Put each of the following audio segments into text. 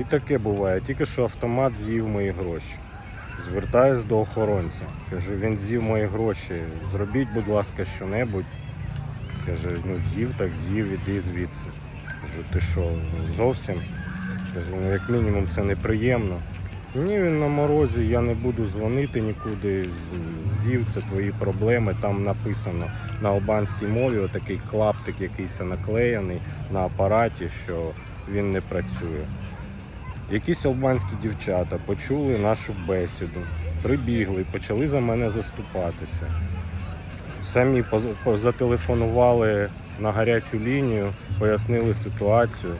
І таке буває, тільки що автомат з'їв мої гроші. Звертаюсь до охоронця. Кажу, він з'їв мої гроші. Зробіть, будь ласка, що-небудь. Каже, ну з'їв, так з'їв, іди звідси. Кажу, ти що, зовсім? Кажу, ну як мінімум це неприємно. Ні, він на морозі, я не буду дзвонити нікуди. З'їв це твої проблеми. Там написано на албанській мові отакий клаптик якийсь наклеєний на апараті, що він не працює. Якісь албанські дівчата почули нашу бесіду, прибігли, почали за мене заступатися. Самі зателефонували на гарячу лінію, пояснили ситуацію.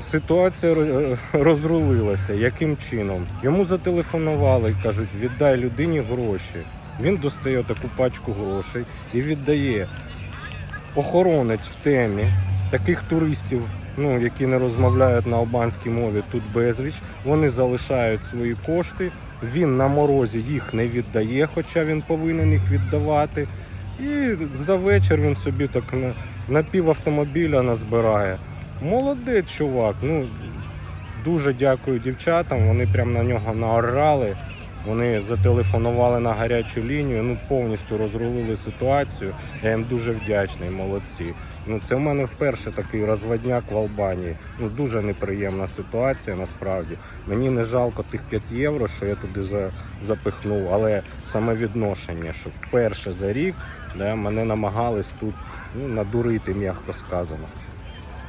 Ситуація розрулилася. Яким чином? Йому зателефонували і кажуть, віддай людині гроші. Він достає таку пачку грошей і віддає. Охоронець в темі. Таких туристів, ну, які не розмовляють на албанській мові, тут безліч. Вони залишають свої кошти. Він на морозі їх не віддає, хоча він повинен їх віддавати. І за вечір він собі так на, на пів автомобіля назбирає. Молодець, чувак. Ну, дуже дякую дівчатам. Вони прям на нього наорали. Вони зателефонували на гарячу лінію, ну повністю розрулили ситуацію. Я їм дуже вдячний, молодці. Ну це в мене вперше такий розводняк в Албанії. Ну дуже неприємна ситуація насправді. Мені не жалко тих 5 євро, що я туди за, запихнув, але саме відношення, що вперше за рік да, мене намагались тут ну, надурити, м'яко сказано.